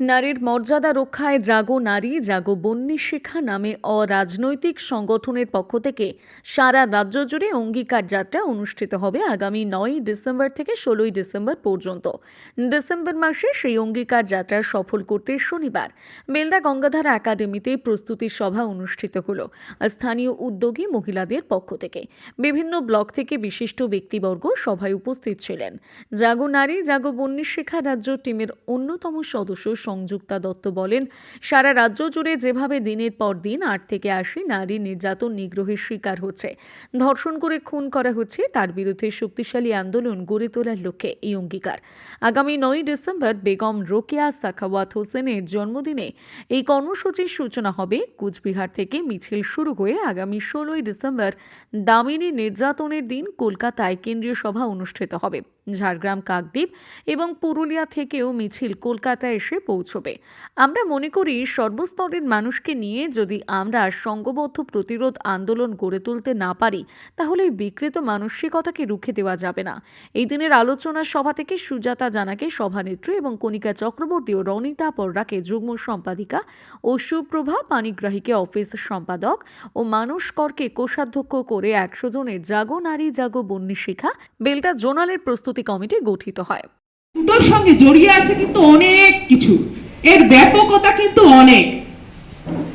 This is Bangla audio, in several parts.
নারীর মর্যাদা রক্ষায় জাগো নারী, জাগো বন্যী শিক্ষা নামে অরাজনৈতিক সংগঠনের পক্ষ থেকে সারা রাজ্য জুড়ে অঙ্গীকার যাত্রা অনুষ্ঠিত হবে আগামী নয়ই ডিসেম্বর থেকে ষোলোই ডিসেম্বর পর্যন্ত। ডিসেম্বর মাসে সেই অঙ্গীকার যাত্রা সফল করতে শনিবার বেলদা গঙ্গাধার একাডেমিতে প্রস্তুতি সভা অনুষ্ঠিত হল স্থানীয় উদ্যোগী মহিলাদের পক্ষ থেকে। বিভিন্ন ব্লক থেকে বিশিষ্ট ব্যক্তিবর্গ সভায় উপস্থিত ছিলেন। জাগো নারী, জাগো বন্যী শিক্ষা রাজ্য টিমের অন্যতম সদস্য সংযুক্তা দত্ত বলেন, সারা রাজ্য জুড়ে যেভাবে দিনের পর দিন আট থেকে আশি নারী নির্যাতন, নিগ্রহের শিকার হচ্ছে, ধর্ষণ করে খুন করা হচ্ছে, তার বিরুদ্ধে শক্তিশালী আন্দোলন গড়ে তোলার লক্ষ্যে এই অঙ্গীকার। আগামী নয় ডিসেম্বর বেগম রোকেয়া সাখাওয়াত হোসেনের জন্মদিনে এই কর্মসূচির সূচনা হবে। কুচবিহার থেকে মিছিল শুরু হয়ে আগামী ষোলোই ডিসেম্বর দামিনী নির্যাতনের দিন কলকাতায় কেন্দ্রীয় সভা অনুষ্ঠিত হবে। ঝাড়গ্রাম কাকদ্বীপ এবং পুরুলিয়া থেকেও মিছিল কলকাতায় এসে পৌঁছবে। আমরা মনে করি সর্বস্তরের মানুষকে নিয়ে যদি আমরা সংঘবদ্ধ প্রতিরোধ আন্দোলন গড়ে তুলতে না পারি, তাহলে এই বিকৃত মানসিকতাকে রুখে দেওয়া যাবে না। এই দিনের আলোচনা সভা থেকে সুজাতা জানাকে সভানেত্রী এবং কণিকা চক্রবর্তী ও রনিতা পররাকে যুগ্ম সম্পাদিকা ও সুপ্রভা পানিগ্রাহীকে অফিস সম্পাদক ও মানুষ করকে কোষাধ্যক্ষ করে একশো জনের জাগো নারী জাগো বন্যী শিখা, বেলটা জোনালের প্রস্তুতি কমিটি গঠিত হয়। দুটোর সঙ্গে জড়িয়ে আছে কিন্তু অনেক কিছু। এর ব্যাপকতা কিন্তু অনেক।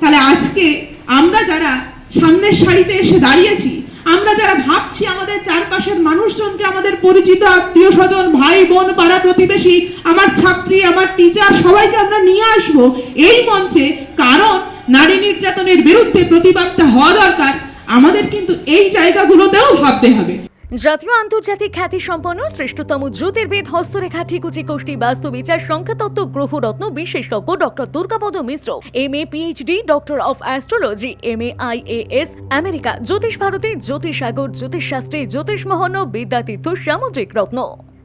তাহলে আজকে আমরা যারা সামনের সারিতে এসে দাঁড়িয়েছি, আমরা যারা ভাবছি আমাদের চারপাশের মানুষজনকে আমাদের পরিচিত আত্মীয় স্বজন, ভাই, বোন, পাড়া প্রতিবেশী, আমার ছাত্রী, আমার টিচার সবাইকে আমরা নিয়ে আসব এই মঞ্চে। কারণ নারী নির্যাতনের বিরুদ্ধে প্রতিবাদটা হওয়া দরকার। আমাদের কিন্তু এই জায়গাগুলোতেও ভাবতে হবে। জাতীয় আন্তর্জাতিক খ্যাতি সম্পন্ন শ্রেষ্ঠতম জ্যোতির্বিদ হস্তরেখা ঠিকুচি কোষ্ঠী বাস্তু বিচার সংখ্যাতত্ত্ব গ্রহরত্ন বিশেষজ্ঞ doctor Durgapada Mishra M A PhD doctor of astrology M A I A S America জ্যোতিষ ভারতী জ্যোতিষ সাগর জ্যোতিষ শাস্ত্রী জ্যোতিষ মহন বিদ্যাতীর্থ, সামুদ্রিক রত্ন।